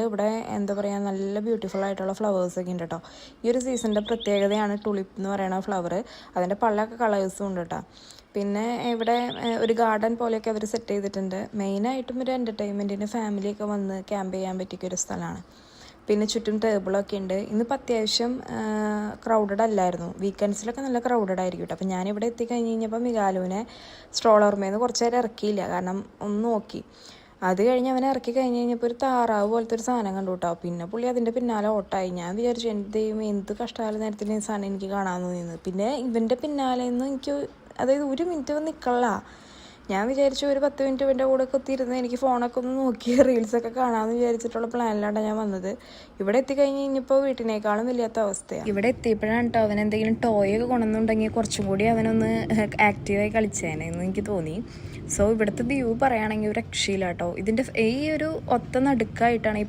ആയതുകൊണ്ട് ഇവിടെ എന്താ പറയുക നല്ല ബ്യൂട്ടിഫുൾ ആയിട്ടുള്ള ഫ്ലവേഴ്സൊക്കെ ഉണ്ട് കേട്ടോ ഈ ഒരു സീസണിന്റെ പ്രത്യേകതയാണ് ടുളിപ്പ് എന്ന് പറയുന്ന ഫ്ലവർ അതിന്റെ പല കളേഴ്സും ഉണ്ട് കേട്ടോ പിന്നെ ഇവിടെ ഒരു ഗാർഡൻ പോലെയൊക്കെ അവർ സെറ്റ് ചെയ്തിട്ടുണ്ട്. മെയിനായിട്ടും ഒരു എന്റർടൈൻമെന്റിന് ഫാമിലിയൊക്കെ വന്ന് ക്യാമ്പ് ചെയ്യാൻ പറ്റിയ ഒരു സ്ഥലമാണ്. പിന്നെ ചുറ്റും ടേബിളൊക്കെ ഉണ്ട്. ഇന്നിപ്പോൾ അത്യാവശ്യം ക്രൗഡഡ് അല്ലായിരുന്നു. വീക്കെൻഡ്സിലൊക്കെ നല്ല ക്രൗഡഡ് ആയിരിക്കും കേട്ടോ അപ്പോൾ ഞാനിവിടെ എത്തിക്കഴിഞ്ഞ് കഴിഞ്ഞപ്പോൾ മികാലുവിനെ സ്ട്രോളർമേന്ന് കുറച്ച് നേരം ഇറക്കിയില്ല. കാരണം ഒന്ന് നോക്കി. അത് കഴിഞ്ഞ് അവനെ ഇറക്കി കഴിഞ്ഞ് കഴിഞ്ഞപ്പോൾ ഒരു താറാവ് പോലത്തെ ഒരു സാധനം കണ്ടു കേട്ടോ പിന്നെ പുള്ളി അതിന്റെ പിന്നാലെ ഓട്ടായി. ഞാൻ വിചാരിച്ചു എന്റെ ദൈവം എന്ത് കഷ്ടകാല നേരത്തിൽ സാധനം എനിക്ക് കാണാമെന്ന് നിന്ന് പിന്നെ ഇവന്റെ പിന്നാലെ നിന്ന് എനിക്ക് അതായത് ഒരു മിനിറ്റ് നിൽക്കള്ള ഞാൻ വിചാരിച്ചു ഒരു പത്ത് മിനിറ്റ് ഇവന്റെ കൂടെ കുത്തിയിരുന്ന് എനിക്ക് ഫോണൊക്കെ ഒന്ന് നോക്കി റീൽസൊക്കെ കാണാമെന്ന് വിചാരിച്ചിട്ടുള്ള പ്ലാനിലാണ് ഞാൻ വന്നത്. ഇവിടെ എത്തിക്കഴിഞ്ഞ് ഇനിയിപ്പോൾ വീട്ടിനേക്കാളും വലിയാത്ത അവസ്ഥയാണ് ഇവിടെ എത്തിയപ്പോഴാണ് കേട്ടോ അവൻ എന്തെങ്കിലും ടോയ് ഒക്കെ കൊണ്ടുവന്നുണ്ടെങ്കിൽ കുറച്ചും കൂടി അവനൊന്ന് ആക്റ്റീവായി കളിച്ചേനെ എന്ന് എനിക്ക് തോന്നി. സോ ഇവിടുത്തെ വ്യൂ പറയുകയാണെങ്കിൽ ഒരു രക്ഷയില്ല കേട്ടോ ഇതിന്റെ ഈ ഒരു ഒത്ത നടുക്കായിട്ടാണ് ഈ